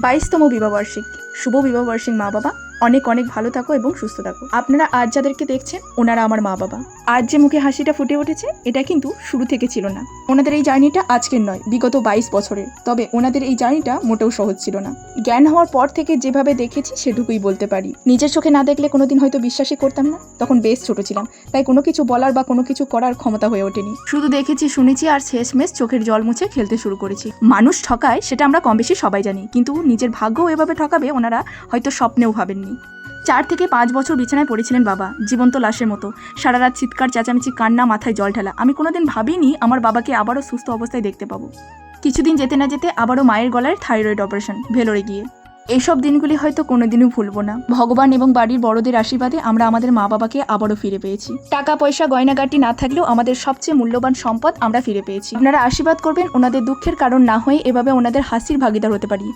বাইশতম বিবাহবার্ষিক। শুভ বিবাহবার্ষিক মা বাবা অনেক অনেক ভালো থাকো এবং সুস্থ থাকো। আপনারা আজ যাদেরকে দেখছেন, ওনারা আমার মা বাবা। আজ যে মুখে হাসিটা ফুটে উঠেছে, এটা কিন্তু শুরু থেকে ছিল না। ওনাদের এই জার্নিটা আজকের নয়, বিগত বাইশ বছরের। তবে ওনাদের এই জার্নিটা মোটেও সহজ ছিল না। জ্ঞান হওয়ার পর থেকে যেভাবে দেখেছি, সেটুকুই বলতে পারি। নিজের চোখে না দেখলে কোনোদিন হয়তো বিশ্বাসই করতাম না। তখন বেশ ছোট ছিলাম, তাই কোনো কিছু বলার বা কোনো কিছু করার ক্ষমতা হয়ে ওঠেনি। শুধু দেখেছি, শুনেছি আর শেষমেশ চোখের জল মুছে খেলতে শুরু করেছি। মানুষ ঠকায়, সেটা আমরা কম বেশি সবাই জানি। কিন্তু নিজের ভাগ্যও এভাবে ঠকাবে, ওনারা হয়তো স্বপ্নেও ভাবেননি। চার থেকে পাঁচ বছর বিছানায় পড়েছিলেন বাবা, জীবন্ত লাশের মতো। সারা রাত চিৎকার, চেঁচামেচি, কান্না, মাথায় জল ঢালা। আমি কোনোদিন ভাবিনি আমার বাবাকে আবারও সুস্থ অবস্থায় দেখতে পাবো। কিছুদিন যেতে না যেতে আবারও মায়ের গলায় থাইরয়েড অপারেশন, ভেলোরে গিয়ে। এইসব দিনগুলি হয়তো কোনোদিনও ভুলবো না। ভগবান এবং বাড়ির বড়দের আশীর্বাদে আমরা আমাদের মা বাবাকে আবারও ফিরে পেয়েছি। টাকা পয়সা গয়নাগাটি না থাকলেও আমাদের সবচেয়ে মূল্যবান সম্পদ আমরা ফিরে পেয়েছি। আপনারা আশীর্বাদ করবেন ওনাদের দুঃখের কারণ না হয়ে এভাবে ওনাদের হাসির ভাগিদার হতে পারি।